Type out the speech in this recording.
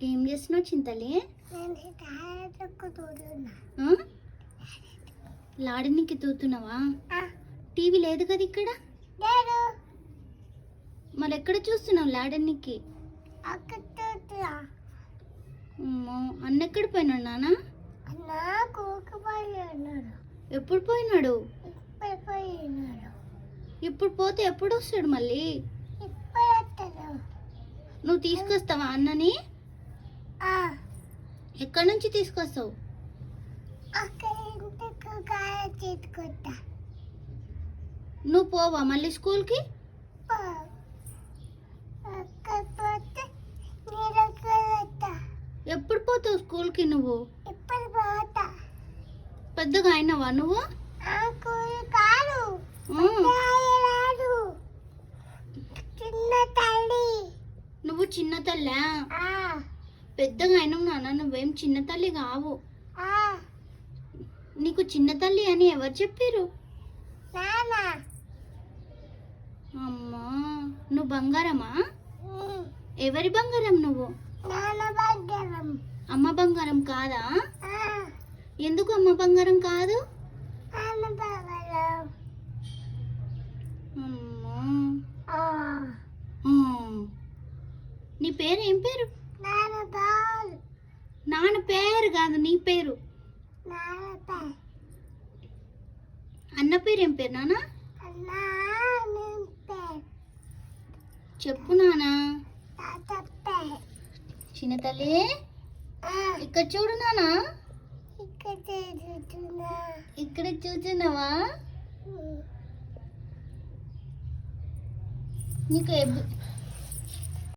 ఏం చేస్తున్నావు చింతలి? నేను? లాడనికి తూతున్నావా టీవీ లేదు కదా ఇక్కడ? మరి ఎక్కడ చూస్తున్నావు లాడనికి అన్న ఎక్కడ పోయినాడు నాన్న నా కూకపోయి ఉన్నాడు ఎప్పుడు పోయినాడు? ఇప్పుడు పోతే ఎప్పుడు వస్తాడు మళ్ళీ? నువ్వు తీసుకొస్తావా అన్నని? ఎక్కడి నుంచి తీసుకొస్తావు? నువ్వు పోవా మళ్ళీ స్కూల్కి? ఎప్పుడు పోతావు స్కూల్కి నువ్వు? పెద్దగా అయినావా నువ్వు? నువ్వు చిన్న తల్లా? ఆ. పెద్దగా అయినావు నాన్న నువ్వేం చిన్న తల్లి కావు. నీకు చిన్న తల్లి అని ఎవరు చెప్పారు అమ్మా నువ్వు బంగారమా? ఎవరి బంగారం నువ్వు? అమ్మ బంగారం కాదా? ఎందుకు అమ్మ బంగారం కాదు. నీ పేరు ఏం పేరు? నాన్న పేరు కాదు నీ పేరు. అన్న పేరు ఏం పేరు నింపే చెప్పు నానా. చిన్న తల్లి. ఆ. ఇక్కడ చూడు నానా. ఇక్కడ చేస్తున్నా. ఇక్కడ చూస్తున్నావా? నీకు